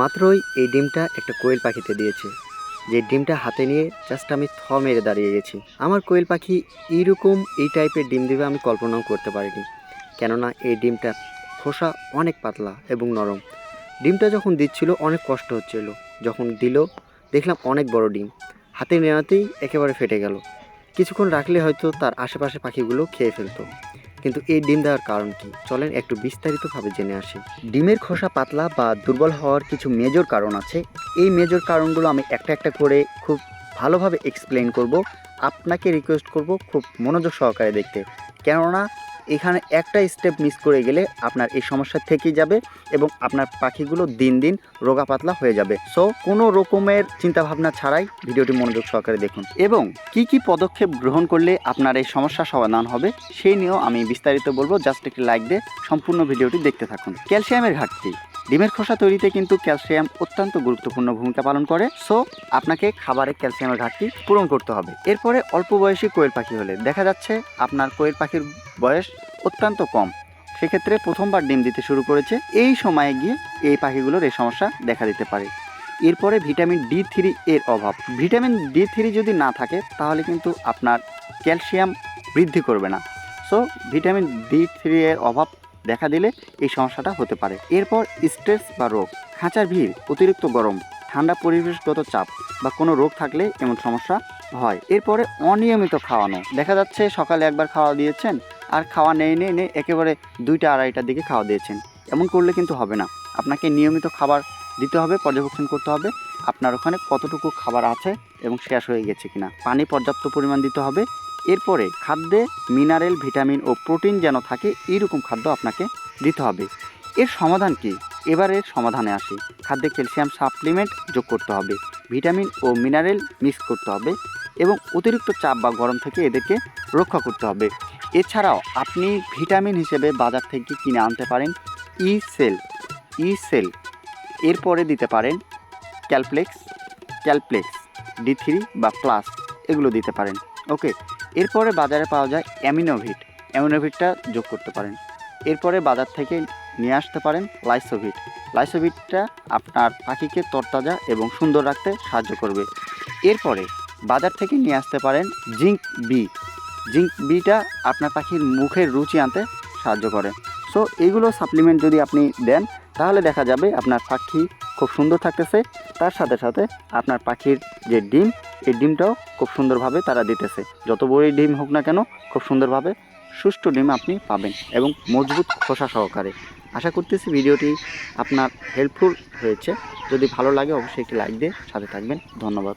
মাত্রই এই ডিমটা একটা কোয়েল পাখিতে দিয়েছে। যে ডিমটা হাতে নিয়ে জাস্ট আমি থ মেরে দাঁড়িয়ে গেছি। আমার কোয়েল পাখি এইরকম এই টাইপের ডিম দেবে আমি কল্পনাও করতে পারিনি। কেননা এই ডিমটা খোসা অনেক পাতলা এবং নরম। ডিমটা যখন দিচ্ছিল অনেক কষ্ট হচ্ছিল। যখন দিল, দেখলাম অনেক বড় ডিম। হাতে নেওয়াতেই একেবারে ফেটে গেল। কিছুক্ষণ রাখলে হয়তো তার আশেপাশে পাখিগুলো খেয়ে ফেলতো। কিন্তু এই ডিম দেওয়ার কারণ কি? চলেন একটু বিস্তারিতভাবে জেনে আসি। ডিমের খোসা পাতলা বা দুর্বল হওয়ার কিছু মেজর কারণ আছে। এই মেজর কারণগুলো আমি একটা একটা করে খুব ভালোভাবে এক্সপ্লেন করব। আপনাকে রিকোয়েস্ট করব খুব মনোযোগ সহকারে দেখতে। কেননা এখানে একটা স্টেপ মিস করে গেলে আপনার এই সমস্যা থেকেই যাবে এবং আপনার পাখিগুলো দিন দিন রোগা পাতলা হয়ে যাবে। সো কোনো রকমের চিন্তাভাবনা ছাড়াই ভিডিওটি মনোযোগ সহকারে দেখুন। এবং কি কি পদক্ষেপ গ্রহণ করলে আপনার এই সমস্যা সমাধান হবে সেই নিয়েও আমি বিস্তারিত বলব। জাস্ট একটি লাইক দিয়ে সম্পূর্ণ ভিডিওটি দেখতে থাকুন। ক্যালসিয়ামের ঘাটতি। ডিমের খোসা তৈরিতে কিন্তু ক্যালসিয়াম অত্যন্ত গুরুত্বপূর্ণ ভূমিকা পালন করে। সো, আপনাকে খাবারে ক্যালসিয়ামের ঘাটতি পূরণ করতে হবে। এরপরে অল্প বয়সী কোয়েল পাখি হলে দেখা যাচ্ছে আপনার কোয়েল পাখির বয়স অত্যন্ত কম। সেক্ষেত্রে প্রথমবার ডিম দিতে শুরু করেছে। এই সময়ে গিয়ে এই পাখিগুলোর এই সমস্যা দেখা দিতে পারে। এরপরে ভিটামিন ডি থ্রি এর অভাব। ভিটামিন ডি থ্রি যদি না থাকে, তাহলে কিন্তু আপনার ক্যালসিয়াম বৃদ্ধি করবে না। সো, ভিটামিন ডি থ্রি এর অভাব দেখা দিলে এই সমস্যাটা হতে পারে। এরপর স্ট্রেস বা রোগ। খাঁচার ভিড়, অতিরিক্ত গরম, ঠান্ডা পরিবেশগত চাপ বা কোনো রোগ থাকলে এমন সমস্যা হয়। এরপরে অনিয়মিত খাওয়ানো। দেখা যাচ্ছে সকালে একবার খাওয়া দিয়েছেন, আর খাওয়া নেই নেই নেই, একেবারে দুইটা আড়াইটার দিকে খাওয়া দিয়েছেন। এমন করলে কিন্তু হবে না। আপনাকে নিয়মিত খাবার দিতে হবে, পর্যবেক্ষণ করতে হবে, আপনার ওখানে কতটুকু খাবার আছে এবং শেষ হয়ে গেছে কিনা। পানি পর্যাপ্ত পরিমাণ দিতে হবে এরপরে খাদ্যে মিনারেল, ভিটামিন ও প্রোটিন যেন থাকে, এইরকম খাদ্য আপনাকে দিতে হবে। এর সমাধান কি? এবার এর সমাধানে আসি। খাদ্যে ক্যালসিয়াম সাপ্লিমেন্ট যোগ করতে হবে, ভিটামিন ও মিনারেল মিক্স করতে হবে এবং অতিরিক্ত চাপ বা গরম থেকে এদেরকে রক্ষা করতে হবে। এছাড়াও আপনি ভিটামিন হিসেবে বাজার থেকে কিনে আনতে পারেন ই সেল ই সেল এরপরে দিতে পারেন ক্যালপ্লেক্স ক্যালপ্লেক্স, ডি থ্রি বা প্লাস, এগুলো দিতে পারেন। ওকে? এরপরে বাজারে পাওয়া যায় অ্যামিনোভিট। অ্যামিনোভিটটা যোগ করতে পারেন। এরপরে বাজার থেকে নিয়ে আসতে পারেন লাইসোভিট। লাইসোভিটটা আপনার পাখিকে তরতাজা এবং সুন্দর রাখতে সাহায্য করবে। এরপরে বাজার থেকে নিয়ে আসতে পারেন জিঙ্ক বি। জিঙ্ক বিটা আপনার পাখির মুখের রুচি আনতে সাহায্য করে। সো, এইগুলো সাপ্লিমেন্ট যদি আপনি দেন, তাহলে দেখা যাবে আপনার পাখি খুব সুন্দর থাকতেছে। তার সাথে সাথে আপনার পাখির যে ডিম এই ডিমটাও খুব সুন্দরভাবে তারা দিতেছে। যত বড়ই ডিম হোক না কেন, খুব সুন্দরভাবে সুষ্ঠু ডিম আপনি পাবেন এবং মজবুত খোসা সহকারে। আশা করতেছি ভিডিওটি আপনার হেল্পফুল হয়েছে। যদি ভালো লাগে অবশ্যই একটি লাইক দিয়ে সাথে থাকবেন। ধন্যবাদ।